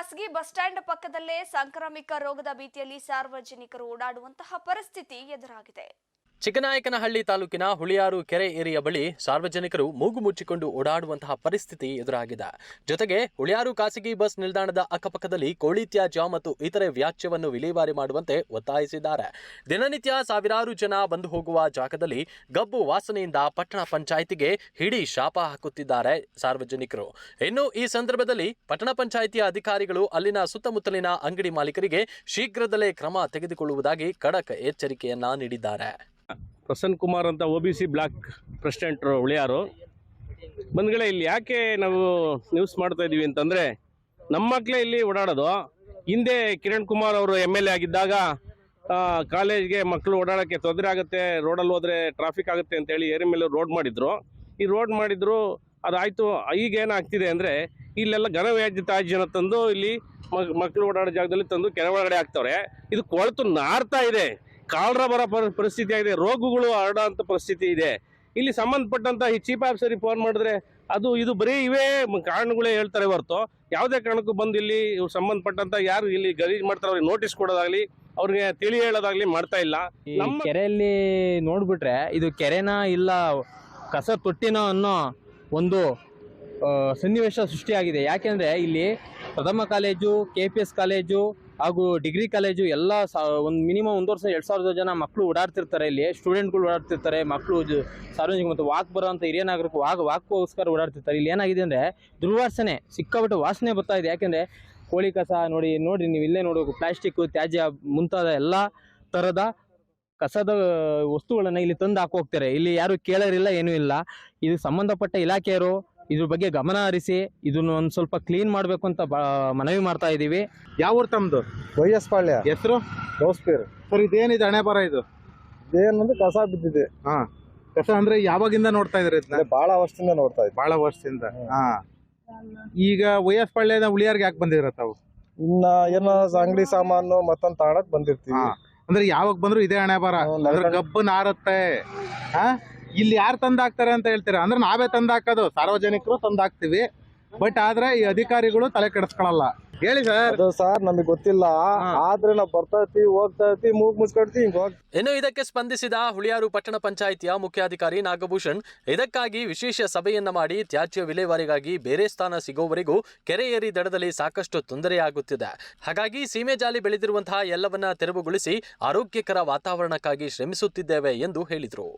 ಖಾಸಗಿ bus stand ಪಕ್ಕದಲ್ಲೇ ಸಾಂಕ್ರಾಮಿಕ ರೋಗದ ಭೀತಿಯಲ್ಲಿ ಸಾರ್ವಜನಿಕರು ಓಡಾಡುವಂತಹ ಪರಿಸ್ಥಿತಿ ಎದುರಾಗಿದೆ. ಚಿಕ್ಕನಾಯಕನಹಳ್ಳಿ ತಾಲೂಕಿನ ಹುಳಿಯಾರು ಕೆರೆ ಏರಿಯ ಬಳಿ ಸಾರ್ವಜನಿಕರು ಮೂಗು ಮುಚ್ಚಿಕೊಂಡು ಓಡಾಡುವಂತಹ ಪರಿಸ್ಥಿತಿ ಎದುರಾಗಿದೆ. ಜೊತೆಗೆ ಹುಳಿಯಾರು ಖಾಸಗಿ ಬಸ್ ನಿಲ್ದಾಣದ ಅಕ್ಕಪಕ್ಕದಲ್ಲಿ ಕೋಳಿ ತ್ಯಾಜ್ಯ ಮತ್ತು ಇತರೆ ವ್ಯಾಜ್ಯವನ್ನು ವಿಲೇವಾರಿ ಮಾಡುವಂತೆ ಒತ್ತಾಯಿಸಿದ್ದಾರೆ. ದಿನನಿತ್ಯ ಸಾವಿರಾರು ಜನ ಬಂದು ಹೋಗುವ ಜಾಗದಲ್ಲಿ ಗಬ್ಬು ವಾಸನೆಯಿಂದ ಪಟ್ಟಣ ಪಂಚಾಯಿತಿಗೆ ಹಿಡಿ ಶಾಪ ಹಾಕುತ್ತಿದ್ದಾರೆ ಸಾರ್ವಜನಿಕರು. ಇನ್ನು ಈ ಸಂದರ್ಭದಲ್ಲಿ ಪಟ್ಟಣ ಪಂಚಾಯಿತಿಯ ಅಧಿಕಾರಿಗಳು ಅಲ್ಲಿನ ಸುತ್ತಮುತ್ತಲಿನ ಅಂಗಡಿ ಮಾಲೀಕರಿಗೆ ಶೀಘ್ರದಲ್ಲೇ ಕ್ರಮ ತೆಗೆದುಕೊಳ್ಳುವುದಾಗಿ ಖಡಕ್ ಎಚ್ಚರಿಕೆಯನ್ನ ನೀಡಿದ್ದಾರೆ. ಪ್ರಸನ್ನ ಕುಮಾರ್ ಅಂತ O B C block president ಉಳಿಯಾರು ಬಂದ್ಗಳೇ ಇಲ್ಲಿ ಯಾಕೆ ನಾವು ನ್ಯೂಸ್ ಮಾಡ್ತಾ ಇದೀವಿ ಅಂತಂದ್ರೆ, ನಮ್ಮ ಮಕ್ಕಳೇ ಇಲ್ಲಿ ಓಡಾಡೋದು. ಹಿಂದೆ ಕಿರಣ್ ಕುಮಾರ್ ಅವರು ಎಂ ಎಲ್ ಎ ಆಗಿದ್ದಾಗ ಕಾಲೇಜ್ಗೆ ಮಕ್ಕಳು ಓಡಾಡೋಕ್ಕೆ ತೊಂದರೆ ಆಗುತ್ತೆ, ರೋಡಲ್ಲಿ ಹೋದ್ರೆ ಟ್ರಾಫಿಕ್ ಆಗುತ್ತೆ ಅಂತೇಳಿ ಏರಿ ಮೇಲೆ ರೋಡ್ ಮಾಡಿದ್ರು. ಈ ರೋಡ್ ಮಾಡಿದ್ರು, ಅದಾಯಿತು. ಈಗ ಏನಾಗ್ತಿದೆ ಅಂದ್ರೆ, ಇಲ್ಲೆಲ್ಲ ಘನವ್ಯಾಜ್ಯ ತಾಜ್ಯನ ತಂದು ಇಲ್ಲಿ ಮಕ್- ಮಕ್ಕಳು ಓಡಾಡೋ ಜಾಗದಲ್ಲಿ ತಂದು ಕೆರೆ ಒಳಗಡೆ ಹಾಕ್ತವ್ರೆ. ಇದು ಕೊಳತು ನಾರ್ತಾ ಇದೆ. ಕಾಲ್ರ ಬರೋ ಪರಿ- ಪರಿಸ್ಥಿತಿ ಆಗಿದೆ. ರೋಗಗಳು ಹರಡೋ ಅಂತ ಪರಿಸ್ಥಿತಿ ಇದೆ. ಇಲ್ಲಿ ಸಂಬಂಧಪಟ್ಟಂತ ಈ ಚೀಫ್ ಆಫೀಸರಿಗೆ ಫೋನ್ ಮಾಡಿದ್ರೆ ಅದು ಇದು ಬರೀ ಇವೇ ಕಾರಣಗಳೇ ಹೇಳ್ತಾರೆ ಹೊರತು. ಯಾವುದೇ ಕಾರಣಕ್ಕೂ ಬಂದು ಇಲ್ಲಿ ಇವ್ರು ಸಂಬಂಧಪಟ್ಟಂತ ಯಾರು ಇಲ್ಲಿ ಗಲೀಜ್ ಮಾಡ್ತಾರೆ ಅವ್ರಿಗೆ ನೋಟಿಸ್ ಕೊಡೋದಾಗ್ಲಿ ಅವ್ರಿಗೆ ತಿಳಿ ಹೇಳೋದಾಗ್ಲಿ ಮಾಡ್ತಾ ಇಲ್ಲ. ನಮ್ಮ- ಕೆರೆಯಲ್ಲಿ ನೋಡ್ಬಿಟ್ರೆ ಇದು ಕೆರೆನ ಇಲ್ಲ ಕಸ ತೊಟ್ಟಿನ ಅನ್ನೋ ಒಂದು ಸನ್ನಿವೇಶ ಸೃಷ್ಟಿಯಾಗಿದೆ. ಯಾಕೆಂದ್ರೆ ಇಲ್ಲಿ ಪ್ರಥಮ college K P S college ಹಾಗೂ ಡಿಗ್ರಿ ಕಾಲೇಜು ಎಲ್ಲ ಒಂದು ಮಿನಿಮಮ್ ಒಂದು ವರ್ಷ ಎರಡು ಸಾವಿರದ ಜನ ಮಕ್ಕಳು ಓಡಾಡ್ತಿರ್ತಾರೆ ಇಲ್ಲಿ. ಸ್ಟೂಡೆಂಟ್ಗಳು ಓಡಾಡ್ತಿರ್ತಾರೆ ಮಕ್ಕಳು ಸಾರ್ವಜನಿಕ ಮತ್ತು ವಾಕ್ ಬರೋಂಥ ಹಿರಿಯ ನಾಗರಿಕರು ವಾಕ್ ವಾಕ್ಗೋಸ್ಕರ ಓಡಾಡ್ತಿರ್ತಾರೆ. ಇಲ್ಲಿ ಏನಾಗಿದೆ ಅಂದರೆ ದುರ್ವಾಸನೆ ಸಿಕ್ಕಾಬಿಟ್ಟು ವಾಸನೆ ಬರ್ತಾ ಇದೆ. ಯಾಕೆಂದರೆ ಕೋಳಿ ಕಸ ನೋಡಿ ನೋಡಿ ನೀವು ಇಲ್ಲೇ ನೋಡಬೇಕು. ಪ್ಲಾಸ್ಟಿಕ್, ತ್ಯಾಜ್ಯ ಮುಂತಾದ ಎಲ್ಲ ಥರದ ಕಸದ ವಸ್ತುಗಳನ್ನು ಇಲ್ಲಿ ತಂದು ಹಾಕೋಗ್ತಾರೆ ಇಲ್ಲಿ ಯಾರು ಕೇಳೋರಿಲ್ಲ, ಏನೂ ಇಲ್ಲ. ಇದು ಸಂಬಂಧಪಟ್ಟ ಇಲಾಖೆಯರು ಇದ್ರ ಬಗ್ಗೆ ಗಮನ ಹರಿಸಿ ಇದನ್ನ ಒಂದ್ ಸ್ವಲ್ಪ ಕ್ಲೀನ್ ಮಾಡಬೇಕು ಅಂತ ಬಾ ಮನವಿ ಮಾಡ್ತಾ ಇದೀವಿ. ಯಾವ ಊರು ತಮ್ದು? ವೈಎಸ್ ಪಾಳ್ಯ. ಹೆಸರು? ಗೌಸ್ಪೀರ್. ಸರ್ ಇದೇನಿದೆ ಹಣೆ ಬರ ಇದು? ಏನಂದ್ರೆ ಕಸ ಬಿದ್ದಿದೆ. ಹಾ. ಕಸ ಅಂದ್ರೆ ಯಾವಾಗಿಂದ ನೋಡ್ತಾ ಇದ್ರೆ ಇದನ್ನ? ಅಂದ್ರೆ ಬಹಳ ವರ್ಷದಿಂದ ನೋಡ್ತಾ ಇದ್ವಿ ಬಹಳ ವರ್ಷದಿಂದ. ಹಾ. ಈಗ ವೈಎಸ್ ಪಾಳ್ಯದ ಉಳಿಯಾರ್ಗೆ ಯಾಕೆ ಬಂದಿದ್ರ ತಾವು? ಇನ್ನ ಏನೋ ಅಂಗಡಿ ಸಾಮಾನು ಮತ್ತೊಂದ್ ತಾಣಕ್ ಬಂದಿರ್ತೀವಿ. ಹಾ. ಅಂದ್ರೆ ಯಾವಾಗ ಬಂದ್ರು ಇದೇ ಹಣೆ ಬರ ಗಬ್ಬನ್ ಅದ್ರ ನಡ್ಕೊಂಡು- ಗಬ್ಬು ನಾರುತ್ತೆ ಹಾ? ಇಲ್ಲಿ ಯಾರು ತಂದಾಕ್ತಾರೆ ಅಂತ ಹೇಳ್ತೀರಾ? ಅಂದ್ರೆ ನಾವೇ ತಂದಾಕೋದು ಸಾರ್ವಜನಿಕರು ತಂದಾಕ್ತೀವಿ ಬಟ್ ಆದ್ರೆ ಈ ಅಧಿಕಾರಿಗಳು ತಲೆ ಕೆಡಿಸ್ಕೊಳಲ್ಲ. ಹೇಳಿ ಸರ್ ಅದು ಸರ್ ನಮಗೆ ಗೊತ್ತಿಲ್ಲ. ಆದ್ರೆ ನಾವು ಬರ್ತಾ ಇರ್ತೀವಿ ಹೋಗ್ತಾ ಇರ್ತೀವಿ ಮೂಗ್ ಮುಚ್ಕೊಡ್ತೀವಿ ಹಿಂಗ್ ಇನ್ನು ಇದಕ್ಕೆ ಸ್ಪಂದಿಸಿದ ಹುಳಿಯಾರು ಪಟ್ಟಣ ಪಂಚಾಯಿತಿಯ ಮುಖ್ಯಾಧಿಕಾರಿ ನಾಗಭೂಷಣ್ ಇದಕ್ಕಾಗಿ ವಿಶೇಷ ಸಭೆಯನ್ನ ಮಾಡಿ ತ್ಯಾಜ್ಯ ವಿಲೇವಾರಿಗಾಗಿ ಬೇರೆ ಸ್ಥಾನ ಸಿಗೋವರೆಗೂ ಕೆರೆ ಏರಿ ದಡದಲ್ಲಿ ಸಾಕಷ್ಟು ತೊಂದರೆಯಾಗುತ್ತಿದೆ. ಹಾಗಾಗಿ ಸೀಮೆ ಜಾಲಿ ಬೆಳೆದಿರುವಂತಹ ಎಲ್ಲವನ್ನ ತೆರವುಗೊಳಿಸಿ ಆರೋಗ್ಯಕರ ವಾತಾವರಣಕ್ಕಾಗಿ ಶ್ರಮಿಸುತ್ತಿದ್ದೇವೆ ಎಂದು ಹೇಳಿದರು.